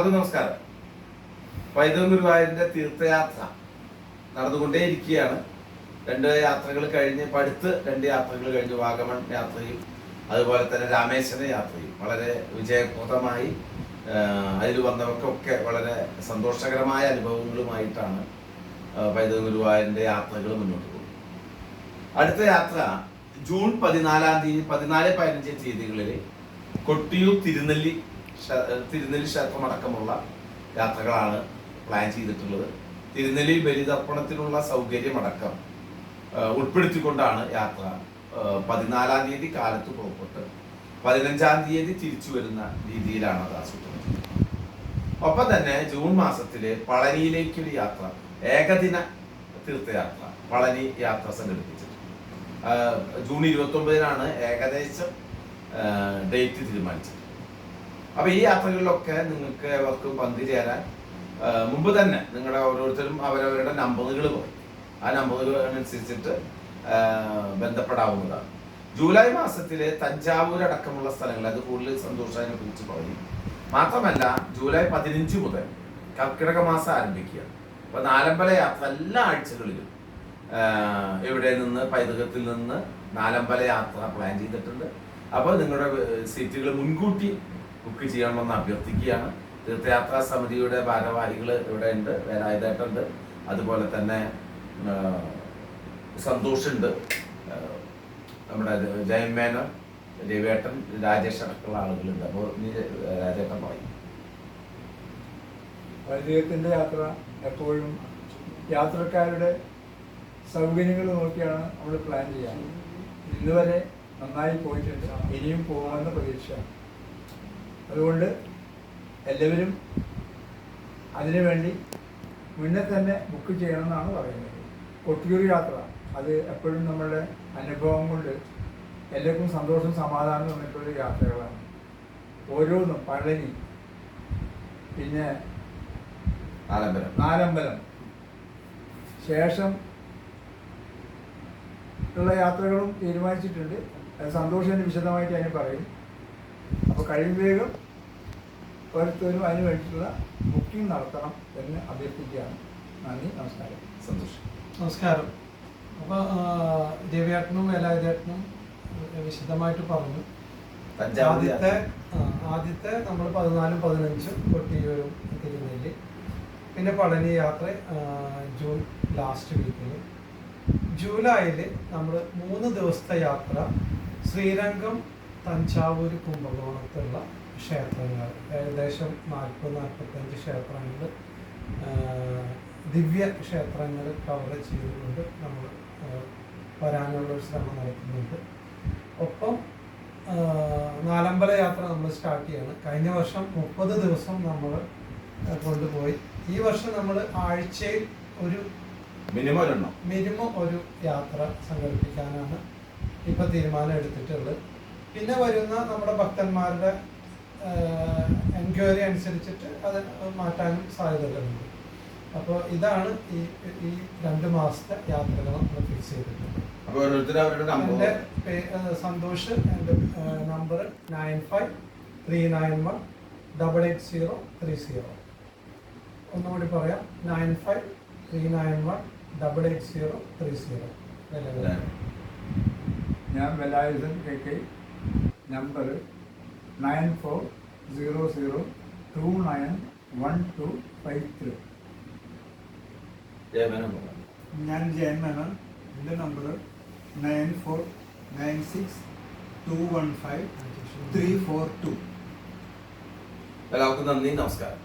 അത് നമസ്കാരം. വൈദ്യുത ഗുരുവായൂരിന്റെ തീർത്ഥയാത്ര നടന്നുകൊണ്ടേയിരിക്കുകയാണ്. രണ്ട് യാത്രകൾ കഴിഞ്ഞ് പഠിത്ത് രണ്ട് യാത്രകൾ കഴിഞ്ഞ് വാഗമൺ യാത്രയും അതുപോലെ തന്നെ രാമേശ്വര യാത്രയും. വളരെ വിജയപ്രദമായി അതിൽ വന്നവർക്കൊക്കെ വളരെ സന്തോഷകരമായ അനുഭവങ്ങളുമായിട്ടാണ് വൈദ്യുത ഗുരുവായൂരിന്റെ യാത്രകൾ മുന്നോട്ട് പോകുന്നത്. അടുത്ത യാത്ര ജൂൺ പതിനാലാം തീയതി പതിനാല് പതിനഞ്ച് തീയതികളിൽ കൊട്ടിയൂർ തിരുനെല്ലി തിരുനെല്ലി ക്ഷേത്രമടക്കമുള്ള യാത്രകളാണ് പ്ലാൻ ചെയ്തിട്ടുള്ളത്. തിരുനെല്ലി ബലിതർപ്പണത്തിനുള്ള സൗകര്യമടക്കം ഉൾപ്പെടുത്തിക്കൊണ്ടാണ് യാത്ര പതിനാലാം തീയതി കാലത്ത് പുറപ്പെട്ട് പതിനഞ്ചാം തീയതി തിരിച്ചു വരുന്ന രീതിയിലാണ് അത് ആസൂത്രണം. ഒപ്പം തന്നെ ജൂൺ മാസത്തിലെ പളനിയിലേക്കൊരു യാത്ര ഏകദിന തീർത്ഥയാത്ര പളനി യാത്ര സംഘടിപ്പിച്ചിട്ടുണ്ട്. ജൂൺ ഇരുപത്തി ഒമ്പതിനാണ് ഏകദേശം ഡേറ്റ് തീരുമാനിച്ചത്. അപ്പൊ ഈ യാത്രകളിലൊക്കെ നിങ്ങൾക്ക് അവർക്ക് പങ്കുചേരാൻ മുമ്പ് തന്നെ നിങ്ങളുടെ ഓരോരുത്തരും അവരവരുടെ നമ്പറുകൾ പറയും. ആ നമ്പറുകൾ അനുസരിച്ചിട്ട് ബന്ധപ്പെടാവുന്നതാണ്. ജൂലൈ മാസത്തിലെ തഞ്ചാവൂർ അടക്കമുള്ള സ്ഥലങ്ങൾ അത് കൂടുതൽ സന്തോഷത്തിനെ കുറിച്ച് പറയും. മാത്രമല്ല ജൂലൈ പതിനഞ്ച് മുതൽ കർക്കിടക മാസം ആരംഭിക്കുക അപ്പൊ നാലമ്പല യാത്ര എല്ലാ ആഴ്ചകളിലും ഇവിടെ നിന്ന് പൈതൃകത്തിൽ നിന്ന് നാലമ്പല യാത്ര പ്ലാൻ ചെയ്തിട്ടുണ്ട്. അപ്പോൾ നിങ്ങളുടെ സീറ്റുകൾ മുൻകൂട്ടി ബുക്ക് ചെയ്യണമെന്ന് അഭ്യർത്ഥിക്കുകയാണ്. തീർത്ഥയാത്രാ സമിതിയുടെ ഭാരവാഹികൾ ഇവിടെ ഉണ്ട്. വേലായുധേട്ടുണ്ട് അതുപോലെ തന്നെ സന്തോഷുണ്ട്. നമ്മുടെ ജയമേന രവിയേട്ടൻ രാജേഷ് അടക്കമുള്ള ആളുകളുണ്ട്. അപ്പോൾ നീ രാജേട്ടൻ പറയും. വൈദ്യത്തിന്റെ യാത്ര എപ്പോഴും യാത്രക്കാരുടെ സൗകര്യങ്ങൾ നോക്കിയാണ് നമ്മൾ പ്ലാൻ ചെയ്യാറ്. ഇന്നുവരെ നന്നായി പോയിട്ടുണ്ട്. ഇനിയും പോകാമെന്ന പ്രതീക്ഷ അതുകൊണ്ട് എല്ലാവരും അതിനുവേണ്ടി മുന്നേ തന്നെ ബുക്ക് ചെയ്യണമെന്നാണ് പറയുന്നത്. കൊട്ടിയൂർ യാത്ര അത് എപ്പോഴും നമ്മളുടെ അനുഭവം കൊണ്ട് എല്ലാവർക്കും സന്തോഷം സമാധാനം തന്നിട്ടുള്ള യാത്രകളാണ്. ഓരോന്നും പഴനി പിന്നെ നാലമ്പലം നാലമ്പലം ശേഷം ഉള്ള യാത്രകളും തീരുമാനിച്ചിട്ടുണ്ട്. അത് സന്തോഷം വിശദമായിട്ട് അതിന് പറയും. കഴിയും വേഗം ഓരോരുത്തരും അതിന് വേണ്ടിയിട്ടുള്ള ബുക്കിംഗ് നടത്തണം എന്ന് അഭ്യർത്ഥിക്കുകയാണ്. നന്ദി നമസ്കാരം. സന്തോഷം. നമസ്കാരം. അപ്പോൾ ദേവിയാട്ടനും വേലായുധേട്ടനും വിശദമായിട്ട് പറഞ്ഞു. ആദ്യത്തെ ആദ്യത്തെ നമ്മൾ പതിനാലും പതിനഞ്ചും കൊട്ടിയൂരും തിരുനെല്ലി. പിന്നെ പളനി യാത്ര ജൂൺ ലാസ്റ്റ് വീക്കിൽ ജൂലൈയിൽ നമ്മൾ മൂന്ന് ദിവസത്തെ യാത്ര ശ്രീരംഗം തഞ്ചാവൂർ കുംഭകോണത്തുള്ള ക്ഷേത്രങ്ങൾ. ഏകദേശം നാൽപ്പത് നാൽപ്പത്തഞ്ച് ക്ഷേത്രങ്ങൾ ദിവ്യ ക്ഷേത്രങ്ങൾ കവർ ചെയ്തുകൊണ്ട് നമ്മൾ വരാനുള്ള ഒരു ശ്രമം നടത്തുന്നുണ്ട്. ഒപ്പം നാലമ്പല യാത്ര നമ്മൾ സ്റ്റാർട്ട് ചെയ്യാണ്. കഴിഞ്ഞ വർഷം മുപ്പത് ദിവസം നമ്മൾ കൊണ്ടുപോയി. ഈ വർഷം നമ്മൾ ആഴ്ചയിൽ ഒരു മിനിമം ഒരെണ്ണം. മിനിമം ഒരു യാത്ര സംഘടിപ്പിക്കാനാണ് ഇപ്പൊ തീരുമാനം എടുത്തിട്ടുള്ളത്. പിന്നെ വരുന്ന നമ്മുടെ ഭക്തന്മാരുടെ എൻക്വയറി അനുസരിച്ചിട്ട് അത് മാറ്റാനും സാധ്യതകളുണ്ട്. അപ്പോൾ ഇതാണ് ഈ ഈ രണ്ട് മാസത്തെ യാത്രകൾ നമ്മൾ ഫിക്സ് ചെയ്തിട്ടുണ്ട് എന്റെ പേ- സന്തോഷ് എന്റെ number nine five three nine one double eight zero three zero ഒന്നുകൂടി പറയാം. Nine five three nine one double eight zero three zero ഞാൻ Velayudhan K K number nine four zero zero two nine one two five three. ഞാൻ ജയൻ മേനോൻ എന്റെ number nine four nine six two one five three four two. എല്ലാവർക്കും നന്ദി നമസ്കാരം.